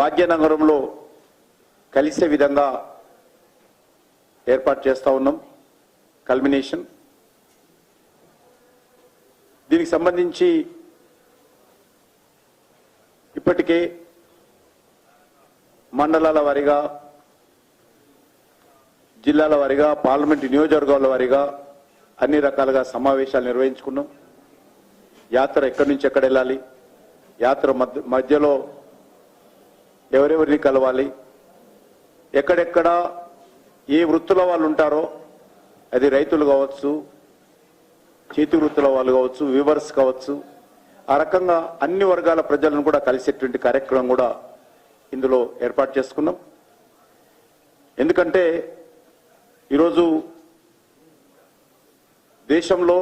భాగ్యనగరంలో కలిసే విధంగా ఏర్పాటు చేస్తా ఉన్నాం. కల్మినేషన్ దీనికి సంబంధించి ఇప్పటికే మండలాల వారీగా జిల్లాల వారీగా పార్లమెంట్ నియోజకవర్గాల వారీగా అన్ని రకాలుగా సమావేశాలు నిర్వహించుకున్నాం. యాత్ర ఎక్కడి నుంచి ఎక్కడ వెళ్ళాలి? యాత్ర మధ్య మధ్యలో ఎవరెవరిని కలవాలి? ఎక్కడెక్కడ ఏ వృత్తుల వాళ్ళు ఉంటారో అది రైతులు కావచ్చు చేతి వృత్తుల వాళ్ళు కావచ్చు వివర్స్ కావచ్చు ఆ రకంగా అన్ని వర్గాల ప్రజలను కూడా కలిసేటువంటి కార్యక్రమం కూడా ఇందులో ఏర్పాటు చేసుకున్నాం. ఎందుకంటే ఈరోజు దేశంలో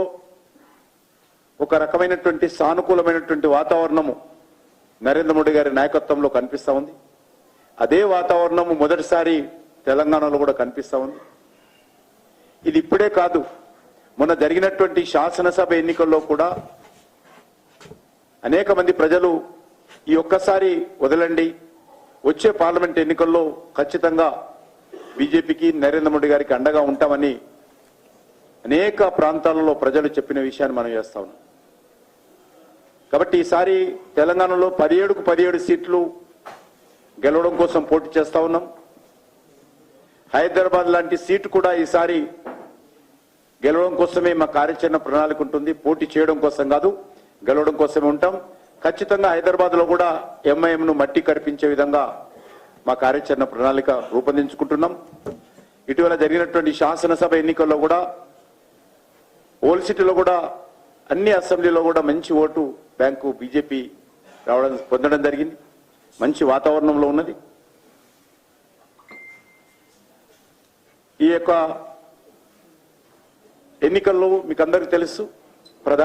ఒక రకమైనటువంటి సానుకూలమైనటువంటి వాతావరణము నరేంద్ర మోడీ గారి నాయకత్వంలో కనిపిస్తా ఉంది. అదే వాతావరణము మొదటిసారి తెలంగాణలో కూడా కనిపిస్తా ఉంది. ఇది ఇప్పుడే కాదు మొన్న జరిగినటువంటి శాసనసభ ఎన్నికల్లో కూడా అనేక మంది ప్రజలు ఈ ఒక్కసారి వదలండి. వచ్చే పార్లమెంట్ ఎన్నికల్లో ఖచ్చితంగా బీజేపీకి నరేంద్ర మోడీ గారికి అండగా ఉంటామని అనేక ప్రాంతాలలో ప్రజలు చెప్పిన విషయాన్ని మనం చేస్తా ఉన్నాం. కాబట్టి ఈసారి తెలంగాణలో పదిహేడుకు పదిహేడు సీట్లు గెలవడం కోసం పోటీ చేస్తా ఉన్నాం. హైదరాబాద్ లాంటి సీటు కూడా ఈసారి గెలవడం కోసమే మా కార్యాచరణ ప్రణాళిక ఉంటుంది. పోటీ చేయడం కోసం కాదు గెలవడం కోసమే ఉంటాం. ఖచ్చితంగా హైదరాబాద్లో కూడా ఎంఐఎంను మట్టి కరిపించే విధంగా మా కార్యాచరణ ప్రణాళిక రూపొందించుకుంటున్నాం. ఇటీవల జరిగినటువంటి శాసనసభ ఎన్నికల్లో కూడా ఓల్ సిటీలో కూడా అన్ని అసెంబ్లీలో కూడా మంచి ఓటు బ్యాంకు బీజేపీ రావడం పొందడం జరిగింది. మంచి వాతావరణంలో ఉన్నది. ఈ యొక్క ఎన్నికల్లో మీకు అందరికీ తెలుసు